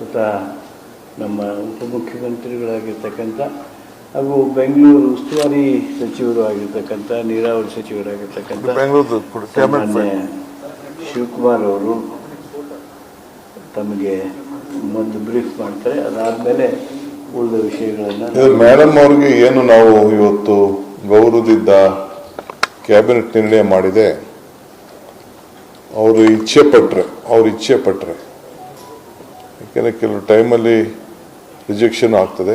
ಸ್ವತಃ ನಮ್ಮ ಉಪಮುಖ್ಯಮಂತ್ರಿಗಳಾಗಿರ್ತಕ್ಕಂಥ ಹಾಗೂ ಬೆಂಗಳೂರು ಉಸ್ತುವಾರಿ ಸಚಿವರು ಆಗಿರ್ತಕ್ಕಂಥ ನೀರಾವರಿ ಸಚಿವರಾಗಿರ್ತಕ್ಕಂಥ ಬೆಂಗಳೂರು ಕ್ಯಾಬಿನೆಟ್ ಶಿವಕುಮಾರ್ ಅವರು ತಮಗೆ ಒಂದು ಬ್ರೀಫ್ ಮಾಡ್ತಾರೆ. ಅದಾದಮೇಲೆ ಉಳಿದ ವಿಷಯಗಳನ್ನು ಮೇಡಮ್ ಅವ್ರಿಗೆ ಏನು ನಾವು ಇವತ್ತು ಗೌರವದಿಂದ ಕ್ಯಾಬಿನೆಟ್ ನಿರ್ಣಯ ಮಾಡಿದೆ. ಅವರು ಇಚ್ಛೆ ಪಟ್ರೆ ಅವ್ರು ಇಚ್ಛೆ ಪಟ್ರೆ ಯಾಕೆಂದರೆ ಕೆಲವು ಟೈಮಲ್ಲಿ ರಿಜೆಕ್ಷನ್ ಆಗ್ತದೆ.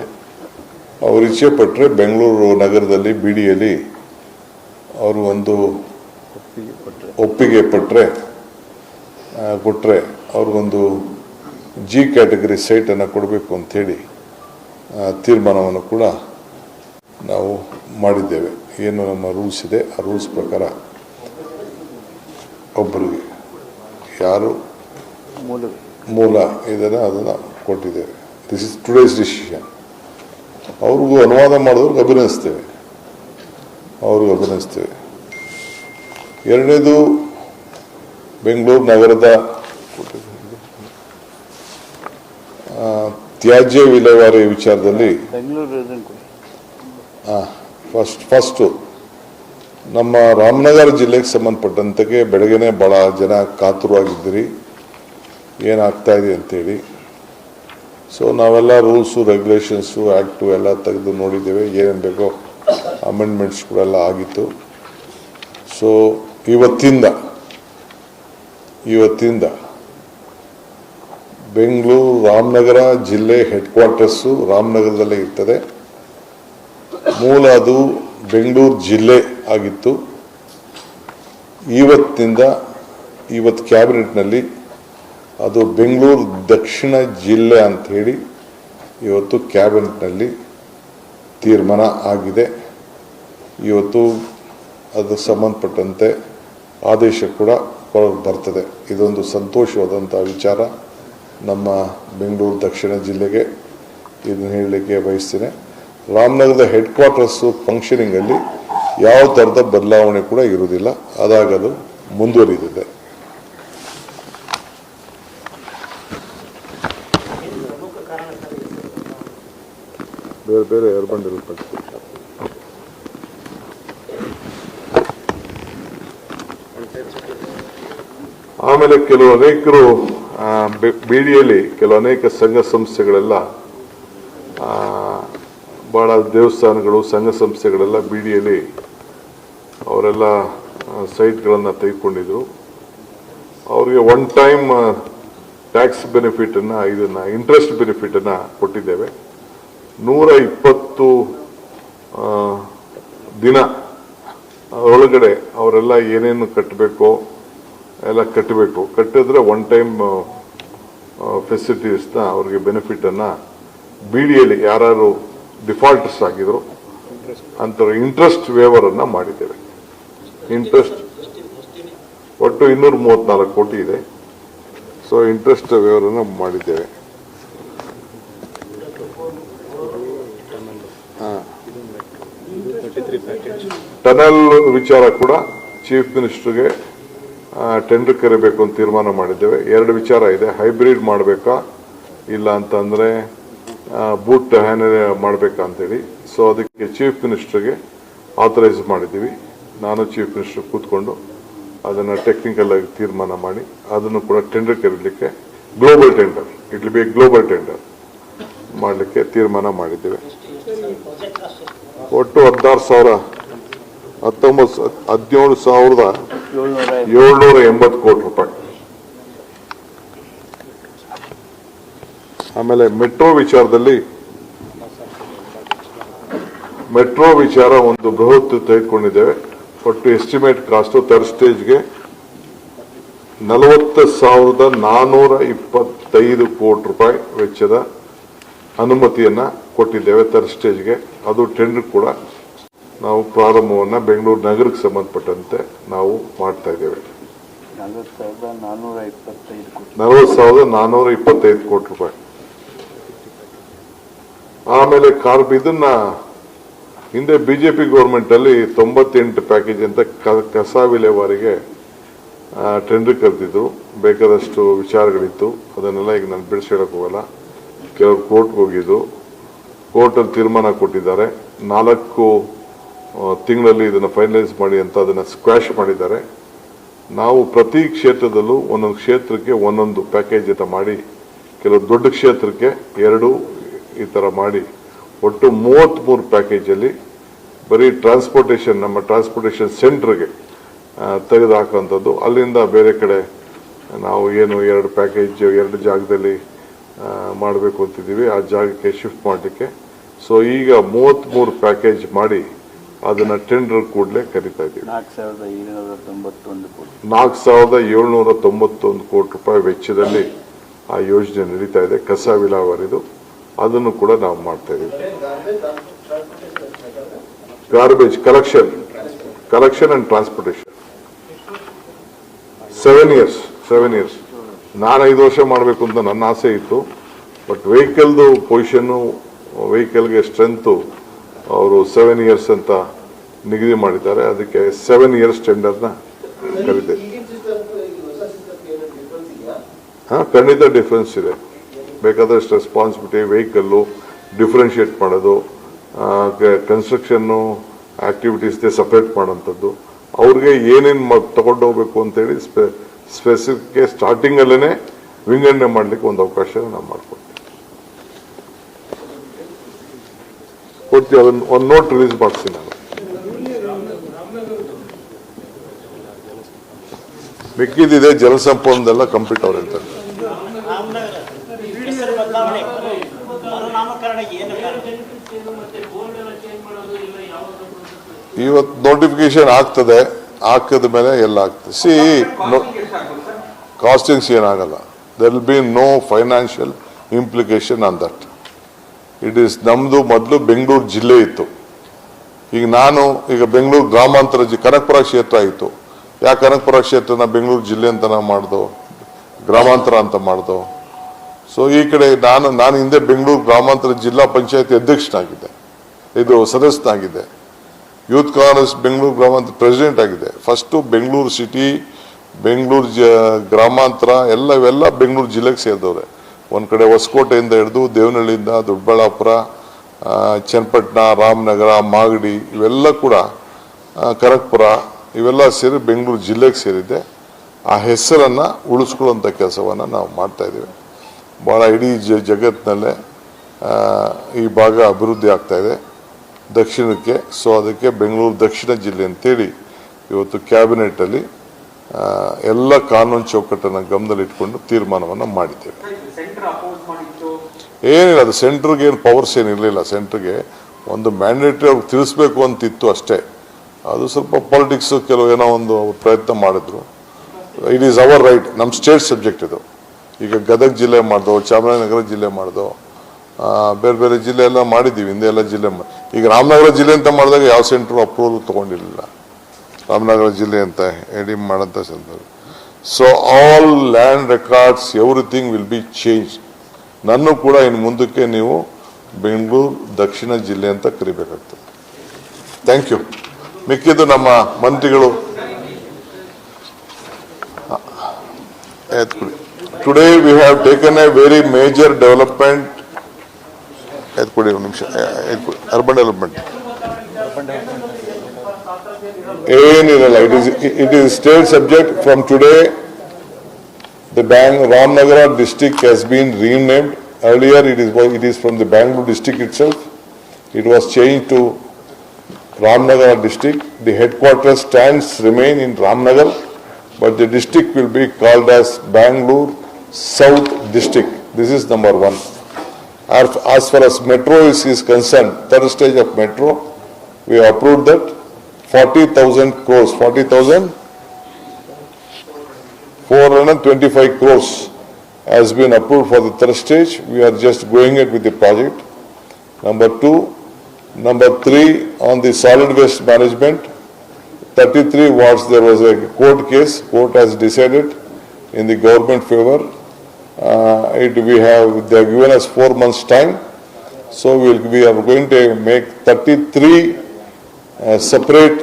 ಅವರು ಇಚ್ಛೆ ಪಟ್ಟರೆ ಬೆಂಗಳೂರು ನಗರದಲ್ಲಿ ಬಿ ಡಿಯಲ್ಲಿ ಅವರು ಒಂದು ಒಪ್ಪಿಗೆ ಪಟ್ಟರೆ ಕೊಟ್ಟರೆ ಅವ್ರಿಗೊಂದು ಜಿ ಕ್ಯಾಟಗರಿ ಸೈಟನ್ನು ಕೊಡಬೇಕು ಅಂಥೇಳಿ ತೀರ್ಮಾನವನ್ನು ಕೂಡ ನಾವು ಮಾಡಿದ್ದೇವೆ. ಏನು ನಮ್ಮ ರೂಲ್ಸ್ ಇದೆ, ಆ ರೂಲ್ಸ್ ಪ್ರಕಾರ ಒಬ್ಬರಿಗೆ ಯಾರು ಮೂಲ ಇದನ್ನು ಅದನ್ನು ಕೊಟ್ಟಿದ್ದೇವೆ. ದಿಸ್ ಇಸ್ ಟುಡೇಸ್ ಡಿಸಿಷನ್ ಅವ್ರಿಗೂ ಅನುವಾದ ಮಾಡಿದವ್ರಿಗೆ ಅಭಿನಯಿಸ್ತೇವೆ ಅವ್ರಿಗೂ ಅಭಿನಯಿಸ್ತೇವೆ ಎರಡನೇದು ಬೆಂಗಳೂರು ನಗರದ ತ್ಯಾಜ್ಯ ವಿಲೇವಾರಿ ವಿಚಾರದಲ್ಲಿ ಫಸ್ಟ್ ಫಸ್ಟು ನಮ್ಮ ರಾಮನಗರ ಜಿಲ್ಲೆಗೆ ಸಂಬಂಧಪಟ್ಟಂತಕ್ಕೆ ಬೆಳಗ್ಗೆನೆ ಭಾಳ ಜನ ಕಾತುರವಾಗಿದ್ದೀರಿ. ಏನಾಗ್ತಾ ಇದೆ ಅಂತೇಳಿ. ಸೊ ನಾವೆಲ್ಲ ರೂಲ್ಸು ರೆಗ್ಯುಲೇಷನ್ಸು ಆ್ಯಕ್ಟು ಎಲ್ಲ ತೆಗೆದು ನೋಡಿದ್ದೇವೆ, ಏನೇನು ಬೇಕೋ ಅಮೆಂಡ್ಮೆಂಟ್ಸ್ ಕೂಡ ಎಲ್ಲ ಆಗಿತ್ತು. ಸೊ ಇವತ್ತಿಂದ ಇವತ್ತಿಂದ ಬೆಂಗಳೂರು ರಾಮನಗರ ಜಿಲ್ಲೆ ಹೆಡ್ ಕ್ವಾರ್ಟರ್ಸು ರಾಮನಗರದಲ್ಲೇ ಇರ್ತದೆ. ಮೂಲ ಅದು ಬೆಂಗಳೂರು ಜಿಲ್ಲೆ ಆಗಿತ್ತು. ಇವತ್ತಿಂದ, ಇವತ್ತು ಕ್ಯಾಬಿನೆಟ್ನಲ್ಲಿ ಅದು ಬೆಂಗಳೂರು ದಕ್ಷಿಣ ಜಿಲ್ಲೆ ಅಂತ ಹೇಳಿ ಇವತ್ತು ಕ್ಯಾಬಿನೆಟ್ನಲ್ಲಿ ತೀರ್ಮಾನ ಆಗಿದೆ. ಇವತ್ತು ಅದು ಸಂಬಂಧಪಟ್ಟಂತೆ ಆದೇಶ ಕೂಡ ಹೊರಗೆ ಬರ್ತದೆ. ಇದೊಂದು ಸಂತೋಷವಾದಂಥ ವಿಚಾರ. ನಮ್ಮ ಬೆಂಗಳೂರು ದಕ್ಷಿಣ ಜಿಲ್ಲೆಗೆ ಇದನ್ನು ಹೇಳಲಿಕ್ಕೆ ಬಯಸ್ತೇನೆ. ರಾಮನಗರದ ಹೆಡ್ ಕ್ವಾರ್ಟರ್ಸು ಫಂಕ್ಷನಿಂಗಲ್ಲಿ ಯಾವ ಥರದ ಬದಲಾವಣೆ ಕೂಡ ಇರುವುದಿಲ್ಲ. ಅದಾಗಲು ಮುಂದುವರಿದಿದೆ. ಬೇರೆ ಬೇರೆ ಡೆವಲಪ್ಮೆಂಟ್ ಆಮೇಲೆ ಕೆಲವು ಅನೇಕರು ಬಿಡಿಯಲ್ಲಿ ಕೆಲವು ಅನೇಕ ಸಂಘ ಸಂಸ್ಥೆಗಳೆಲ್ಲ ಬಹಳ ದೇವಸ್ಥಾನಗಳು, ಸಂಘ ಸಂಸ್ಥೆಗಳೆಲ್ಲ ಬಿಡಿಯಲ್ಲಿ ಅವರೆಲ್ಲ ಸೈಟ್ಗಳನ್ನು ತೆಗೆದುಕೊಂಡಿದ್ರು. ಅವರಿಗೆ ಒನ್ ಟೈಮ್ ಟ್ಯಾಕ್ಸ್ ಬೆನಿಫಿಟನ್ನು ಇದನ್ನು ಇಂಟ್ರೆಸ್ಟ್ ಬೆನಿಫಿಟನ್ನು ಕೊಟ್ಟಿದ್ದೇವೆ. ನೂರ ಇಪ್ಪತ್ತು ದಿನ ಒಳಗಡೆ ಅವರೆಲ್ಲ ಏನೇನು ಕಟ್ಟಬೇಕೋ ಎಲ್ಲ ಕಟ್ಟಬೇಕು. ಕಟ್ಟಿದ್ರೆ ಒನ್ ಟೈಮ್ ಫೆಸಿಲಿಟೀಸ್ನ ಅವ್ರಿಗೆ ಬೆನಿಫಿಟನ್ನು ಬಿ ಡಿಯಲ್ಲಿ ಯಾರು ಡಿಫಾಲ್ಟರ್ಸ್ ಆಗಿದ್ರು ಅಂಥವ್ರ ಇಂಟ್ರೆಸ್ಟ್ ವೇವರನ್ನು ಮಾಡಿದ್ದೇವೆ. ಇಂಟ್ರೆಸ್ಟ್ ಒಟ್ಟು ಇನ್ನೂರ ಮೂವತ್ನಾಲ್ಕು ಕೋಟಿ ಇದೆ. ಸೊ ಇಂಟ್ರೆಸ್ಟ್ ವೇವರನ್ನು ಮಾಡಿದ್ದೇವೆ. ಟನಲ್ ವಿಚಾರ ಕೂಡ ಚೀಫ್ ಮಿನಿಸ್ಟರ್ಗೆ ಟೆಂಡರ್ ಕರಿಬೇಕು ಅಂತ ತೀರ್ಮಾನ ಮಾಡಿದ್ದೇವೆ. ಎರಡು ವಿಚಾರ ಇದೆ. ಹೈಬ್ರಿಡ್ ಮಾಡಬೇಕಾ? ಇಲ್ಲ ಅಂತಂದ್ರೆ ಬೂಟ್ ಹ್ಯಾನ್ ಮಾಡಬೇಕಾ ಅಂತೇಳಿ. ಸೊ ಅದಕ್ಕೆ ಚೀಫ್ ಮಿನಿಸ್ಟರ್ಗೆ ಆಥರೈಸ್ ಮಾಡಿದ್ದೀವಿ. ನಾನು ಚೀಫ್ ಮಿನಿಸ್ಟರ್ ಕೂತ್ಕೊಂಡು ಅದನ್ನು ಟೆಕ್ನಿಕಲ್ ಆಗಿ ತೀರ್ಮಾನ ಮಾಡಿ, ಅದನ್ನು ಕೂಡ ಟೆಂಡರ್ ಕರೀಲಿಕ್ಕೆ global tender it will be global tender ಮಾಡಲಿಕ್ಕೆ ತೀರ್ಮಾನ ಮಾಡಿದ್ದೇವೆ. ಒಟ್ಟು ಹದಿನಾರು ಸಾವಿರ ಹತ್ತೊಂಬತ್ತು ಹದಿನೇಳು ಸಾವಿರದ ಏಳ್ನೂರ ಎಂಬತ್ತು ಕೋಟಿ ರೂಪಾಯಿ. ಆಮೇಲೆ ಮೆಟ್ರೋ ವಿಚಾರದಲ್ಲಿ, ಮೆಟ್ರೋ ವಿಚಾರ ಒಂದು ಬೃಹತ್ ತೆಗೆದುಕೊಂಡಿದ್ದೇವೆ. ಒಟ್ಟು ಎಸ್ಟಿಮೇಟ್ ಕಾಸ್ಟ್ ತರ್ಡ್ ಸ್ಟೇಜ್ಗೆ ನಲವತ್ತು ಸಾವಿರದ ನಾನೂರ ಇಪ್ಪತ್ತೈದು ಕೋಟಿ ರೂಪಾಯಿ ವೆಚ್ಚದ ಅನುಮತಿಯನ್ನ ಕೊಟ್ಟಿದ್ದೇವೆ ತರ್ಡ್ ಸ್ಟೇಜ್ಗೆ ಅದು ಟೆಂಡರ್ ಕೂಡ ನಾವು ಪ್ರಾರಂಭವನ್ನು ಬೆಂಗಳೂರು ನಗರಕ್ಕೆ ಸಂಬಂಧಪಟ್ಟಂತೆ ನಾವು ಮಾಡ್ತಾ ಇದ್ದೇವೆ. ನಲವತ್ತು ಸಾವಿರದ ನಾನ್ನೂರ ಇಪ್ಪತ್ತೈದು ಕೋಟಿ. ರೂಪಾಯಿ. ಆಮೇಲೆ ಕಾರ್ಬ್ ಇದನ್ನ ಹಿಂದೆ ಬಿಜೆಪಿ ಗೌರ್ಮೆಂಟ್ ಅಲ್ಲಿ ತೊಂಬತ್ತೆಂಟು ಪ್ಯಾಕೇಜ್ ಅಂತ ಕಸ ವಿಲೇವಾರಿಗೆ ಟೆಂಡರ್ ಕರೆದಿದ್ರು. ಬೇಕಾದಷ್ಟು ವಿಚಾರಗಳಿತ್ತು. ಅದನ್ನೆಲ್ಲ ಈಗ ನಾನು ಬಿಡಿಸಿ ಹೇಳಕ್ ಹೋಗಲ್ಲ. ಕೆಲವರು ಕೋರ್ಟ್ಗೆ ಹೋಗಿದ್ದು ಕೋರ್ಟಲ್ಲಿ ತೀರ್ಮಾನ ಕೊಟ್ಟಿದ್ದಾರೆ. ನಾಲ್ಕು ತಿಂಗಳಲ್ಲಿ ಇದನ್ನು ಫೈನಲೈಸ್ ಮಾಡಿ ಅಂತ ಅದನ್ನು ಸ್ಕ್ವಾಶ್ ಮಾಡಿದ್ದಾರೆ. ನಾವು ಪ್ರತಿ ಕ್ಷೇತ್ರದಲ್ಲೂ ಒಂದೊಂದು ಕ್ಷೇತ್ರಕ್ಕೆ ಒಂದೊಂದು ಪ್ಯಾಕೇಜ್ ಅಂತ ಮಾಡಿ, ಕೆಲವು ದೊಡ್ಡ ಕ್ಷೇತ್ರಕ್ಕೆ ಎರಡು ಈ ಥರ ಮಾಡಿ, ಒಟ್ಟು ಮೂವತ್ತ್ಮೂರು ಪ್ಯಾಕೇಜಲ್ಲಿ ಬರೀ ಟ್ರಾನ್ಸ್ಪೋರ್ಟೇಷನ್ ನಮ್ಮ ಟ್ರಾನ್ಸ್ಪೋರ್ಟೇಷನ್ ಸೆಂಟ್ರಿಗೆ ತೆಗೆದುಹಾಕುವಂಥದ್ದು. ಅಲ್ಲಿಂದ ಬೇರೆ ಕಡೆ ನಾವು ಏನು ಎರಡು ಪ್ಯಾಕೇಜ್ ಎರಡು ಜಾಗದಲ್ಲಿ ಮಾಡಬೇಕು ಅಂತಿದ್ದೀವಿ. ಆ ಜಾಗಕ್ಕೆ ಶಿಫ್ಟ್ ಮಾಡಲಿಕ್ಕೆ. ಸೊ ಈಗ ಮೂವತ್ತ್ಮೂರು ಪ್ಯಾಕೇಜ್ ಮಾಡಿ ಅದನ್ನು ಟೆಂಡರ್ ಕೂಡಲೇ ಕರಿತಾ ಇದ್ದೀವಿ. ನಾಲ್ಕು ಸಾವಿರದ ಏಳ್ನೂರ ತೊಂಬತ್ತೊಂದು ಕೋಟಿ. ನಾಲ್ಕು ಸಾವಿರದ ಏಳ್ನೂರ ತೊಂಬತ್ತೊಂದು ಕೋಟಿ ರೂಪಾಯಿ ವೆಚ್ಚದಲ್ಲಿ ಆ ಯೋಜನೆ ನಡೀತಾ ಇದೆ ಕಸ ವಿಲಾವರಿದು ಅದನ್ನು ಕೂಡ ನಾವು ಮಾಡ್ತಾ ಇದ್ದೀವಿ. Garbage collection collection and transportation seven years seven years ನಾನು ಐದು ವರ್ಷ ಮಾಡಬೇಕು ಅಂತ ನನ್ನ ಆಸೆ ಇತ್ತು ಬಟ್ ವೆಹಿಕಲ್ದು ಪೊಸಿಷನ್ನು ವೆಹಿಕಲ್ಗೆ ಸ್ಟ್ರೆಂತು ಅವರು ಸೆವೆನ್ ಇಯರ್ಸ್ ಅಂತ ನಿಗದಿ ಮಾಡಿದ್ದಾರೆ. ಅದಕ್ಕೆ ಸೆವೆನ್ ಇಯರ್ಸ್ ಟೆಂಡರ್ನ ಕರೀತೇವೆ ಹಾಂ ಖಂಡಿತ ಡಿಫ್ರೆನ್ಸ್ ಇದೆ. ಬೇಕಾದಷ್ಟು ರೆಸ್ಪಾನ್ಸಿಬಿಲಿಟಿ ವೆಹಿಕಲ್ಲು ಡಿಫ್ರೆನ್ಷಿಯೇಟ್ ಮಾಡೋದು ಕನ್ಸ್ಟ್ರಕ್ಷನ್ನು ಆಕ್ಟಿವಿಟೀಸ್ಗೆ ಸಪ್ರೇಟ್ ಮಾಡೋಂಥದ್ದು ಅವ್ರಿಗೆ ಏನೇನು ತೊಗೊಂಡು ಹೋಗ್ಬೇಕು ಅಂತೇಳಿ ಸ್ಪೆ ಸ್ಪೆಸಿಫಿಕ್ ಸ್ಟಾರ್ಟಿಂಗಲ್ಲೇ ವಿಂಗಡಣೆ ಮಾಡಲಿಕ್ಕೆ ಒಂದು ಅವಕಾಶ ನಾವು ಮಾಡ್ಕೊಡ್ತೀವಿ. ಕೊಡ್ತೀವಿ ಅದನ್ನು ಒಂದು ನೋಟ್ ರಿಲೀಸ್ ಮಾಡ್ತೀನಿ ನಾನು. ಮಿಕ್ಕಿದಿದೆ ಜಲಸಂಪನ್ನೆಲ್ಲ ಕಂಪ್ಲೀಟ್ ಅವ್ರು ಹೇಳ್ತಾರೆ. ಇವತ್ತು ನೋಟಿಫಿಕೇಶನ್ ಆಗ್ತದೆ ಹಾಕಿದ ಮೇಲೆ ಎಲ್ಲ ಆಗ್ತದೆ. ಸಿ ಕಾಸ್ಟಿಂಗ್ಸ್ ಏನಾಗಲ್ಲ. There will be no financial implication on that it is ನಮ್ದು ಮೊದಲು ಬೆಂಗಳೂರು ಜಿಲ್ಲೆ ಇತ್ತು. ಈಗ ನಾನು ಈಗ ಬೆಂಗಳೂರು ಗ್ರಾಮಾಂತರ ಜಿ, ಕನಕಪುರ ಕ್ಷೇತ್ರ ಆಯಿತು. ಯಾಕೆ ಕನಕಪುರ ಕ್ಷೇತ್ರನ ಬೆಂಗಳೂರು ಜಿಲ್ಲೆ ಅಂತ ನಾವು ಮಾಡ್ದು? ಗ್ರಾಮಾಂತರ ಅಂತ ಮಾಡ್ದು. ಸೊ ಈ ಕಡೆ ನಾನು ನಾನು ಹಿಂದೆ ಬೆಂಗಳೂರು ಗ್ರಾಮಾಂತರ ಜಿಲ್ಲಾ ಪಂಚಾಯತಿ ಅಧ್ಯಕ್ಷನಾಗಿದ್ದೆ. ಇದು ಸದಸ್ಯನಾಗಿದ್ದೆ. ಯೂತ್ ಕಾಂಗ್ರೆಸ್ ಬೆಂಗಳೂರು ಗ್ರಾಮಾಂತರ ಪ್ರೆಸಿಡೆಂಟ್ ಆಗಿದೆ ಫಸ್ಟು ಬೆಂಗಳೂರು ಸಿಟಿ ಬೆಂಗಳೂರು ಜ, ಗ್ರಾಮಾಂತರ, ಎಲ್ಲ, ಇವೆಲ್ಲ ಬೆಂಗಳೂರು ಜಿಲ್ಲೆಗೆ ಸೇರಿದವ್ರೆ. ಒಂದು ಕಡೆ ಹೊಸಕೋಟೆಯಿಂದ ಹಿಡಿದು ದೇವನಹಳ್ಳಿಯಿಂದ ದೊಡ್ಡಬಳ್ಳಾಪುರ ಚನ್ನಪಟ್ಟಣ, ರಾಮನಗರ, ಮಾಗಡಿ ಇವೆಲ್ಲ ಕೂಡ ಕರಕ್ಪುರ ಇವೆಲ್ಲ ಸೇರಿ ಬೆಂಗಳೂರು ಜಿಲ್ಲೆಗೆ ಸೇರಿದೆ. ಆ ಹೆಸರನ್ನು ಉಳಿಸ್ಕೊಳ್ಳೋಂಥ ಕೆಲಸವನ್ನು ನಾವು ಮಾಡ್ತಾ ಇದ್ದೀವಿ. ಭಾಳ ಇಡೀ ಜ, ಜಗತ್ತಿನಲ್ಲೇ ಈ ಭಾಗ ಅಭಿವೃದ್ಧಿ ಆಗ್ತಾಯಿದೆ ದಕ್ಷಿಣಕ್ಕೆ, ಸೊ ಅದಕ್ಕೆ ಬೆಂಗಳೂರು ದಕ್ಷಿಣ ಜಿಲ್ಲೆ ಅಂತೇಳಿ ಇವತ್ತು ಕ್ಯಾಬಿನೆಟಲ್ಲಿ ಎಲ್ಲ ಕಾನೂನು ಚೌಕಟ್ಟನ್ನು ಗಮನದಲ್ಲಿಟ್ಕೊಂಡು ತೀರ್ಮಾನವನ್ನು ಮಾಡಿದ್ದೇವೆ. ಏನಿಲ್ಲ, ಅದು ಸೆಂಟ್ರಿಗೆ ಏನು ಪವರ್ಸ್ ಏನಿರಲಿಲ್ಲ ಸೆಂಟ್ರಿಗೆ ಒಂದು ಮ್ಯಾಂಡೇಟರಿ ಅವ್ರಿಗೆ ತಿಳಿಸ್ಬೇಕು ಅಂತಿತ್ತು ಅಷ್ಟೇ. ಅದು ಸ್ವಲ್ಪ ಪಾಲಿಟಿಕ್ಸ್ ಕೆಲವು ಏನೋ ಒಂದು ಪ್ರಯತ್ನ ಮಾಡಿದ್ರು. ಇಟ್ ಈಸ್ ಅವರ್ ರೈಟ್ ನಮ್ಮ ಸ್ಟೇಟ್ ಸಬ್ಜೆಕ್ಟ್ ಇದು. ಈಗ ಗದಗ ಜಿಲ್ಲೆ ಮಾಡ್ದೋ, ಚಾಮರಾಜನಗರ ಜಿಲ್ಲೆ ಮಾಡ್ದೋ ಬೇರೆ ಬೇರೆ ಜಿಲ್ಲೆ ಎಲ್ಲ ಮಾಡಿದ್ದೀವಿ. ಹಿಂದೆ ಎಲ್ಲ ಜಿಲ್ಲೆ ಈಗ ರಾಮನಗರ ಜಿಲ್ಲೆ ಅಂತ ಮಾಡಿದಾಗ ಯಾವ ಸೆಂಟ್ರು ಅಪ್ರೂವಲ್ ತೊಗೊಂಡಿರಲಿಲ್ಲ. ರಾಮನಗರ ಜಿಲ್ಲೆ ಅಂತ, ಎಡಿಮ್ ಮಾಡೋಂಥ ಸಂದರ್ಭ. So all land records everything will be change ನನ್ನ ಕೂಡ ಇನ್ನು ಮುಂದಕ್ಕೆ ನೀವು ಬೆಂಗಳೂರು, ದಕ್ಷಿಣ ಜಿಲ್ಲೆ ಅಂತ ಕರಿಬೇಕಾಗ್ತದೆ. ಥ್ಯಾಂಕ್ ಯು ಮಿಕ್ಕಿದ್ದು ನಮ್ಮ ಮಂತ್ರಿಗಳು. Today we have taken a very major development ಎತ್ಕೊಡಿ ಒಂದು ನಿಮಿಷ. ಅರ್ಬನ್ ಡೆವಲಪ್ಮೆಂಟ್ ಏನಿರಲ್ಲ it is it is state subject from today the bang Ramanagara district has been renamed. Earlier, it is, it is from the Bangalore district itself. It was changed to Ramnagar district. The headquarters stands remain in Ramnagar, but the district will be called as Bangalore South District. This is number one. As far as metro is, is concerned, third stage of metro, we approved that forty thousand crores, forty thousand 425 crores has been approved for the third stage. We are just going it with the project. Number two, number three, on the solid waste management, 33 wards, there was a court case, court has decided in the government favor. Uh, It, we have, they have given us four months' time. So we'll, we are going to make 33 uh, separate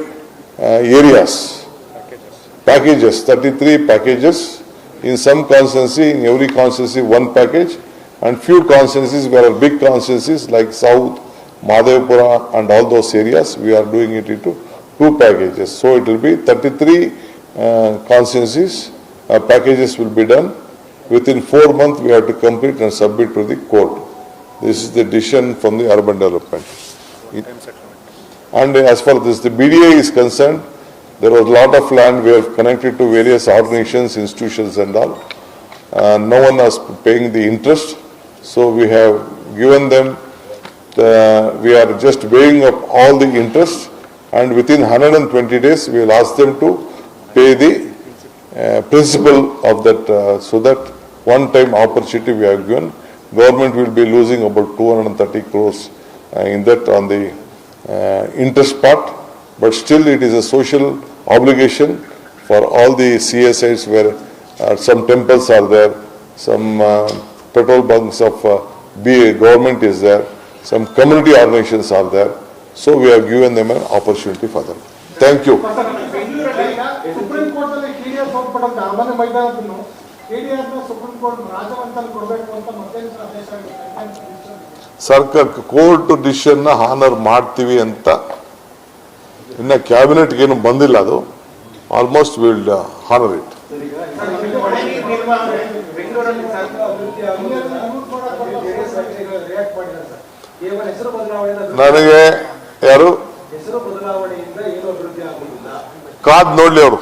uh, areas packages, 33 packages. In some constituency, in every constituency, one package. And few constituencies, where are big constituencies like South, Madhavpura and all those areas, we are doing it into two packages. So it will be 33 uh, constituencies, uh, packages will be done. Within four months, we have to complete and submit to the court. This is the decision from the urban development. And as far as the BDA is concerned, there was a lot of land we have connected to various organizations, institutions and all. Uh, no one was paying the interest, so we have given them, the, we are just weighing up all the interest and within 120 days, we will ask them to pay the uh, principal of that, uh, so that one-time opportunity we have given. Government will be losing about 230 crores uh, in that on the uh, interest part, but still it is a social obligation for all the CSIs where uh, some temples are there, some uh, petrol bunks of uh, BA government is there, some community organizations are there. So we have given them an opportunity for them. Thank you. ಬೆಂಗಳೂರಲ್ಲಿ supreme court ಅಲ್ಲಿ ಕೆಡಿಎಸ್ ಹೋಗ್ಬಿಟ್ಟಂತೆ ಅರಮನೆ ಮೈದಾನದನ್ನು ಕೆಡಿಎಸ್ ನ supreme court ರಾಜವಂತಲ್ಲಿ ಕೊಡಬೇಕು ಅಂತ ಮಧ್ಯಂತರ ಆದೇಶ ಆಗಿದೆ ಸರ್ಕಾರ ಕೋರ್ಟ್ ಡಿಸಿಷನ್ ಹಾನರ್ ಮಾಡ್ತೀವಿ ಅಂತ ಇನ್ನ ಕ್ಯಾಬಿನೆಟ್ ಏನು ಬಂದಿಲ್ಲ ಅದು. ಆಲ್ಮೋಸ್ಟ್ ವಿಲ್ ಹಾನರ್ ಇಟ್ ನನಗೆ ಯಾರು? ಕಾದ್ ನೋಡ್ಲಿ ಅವರು.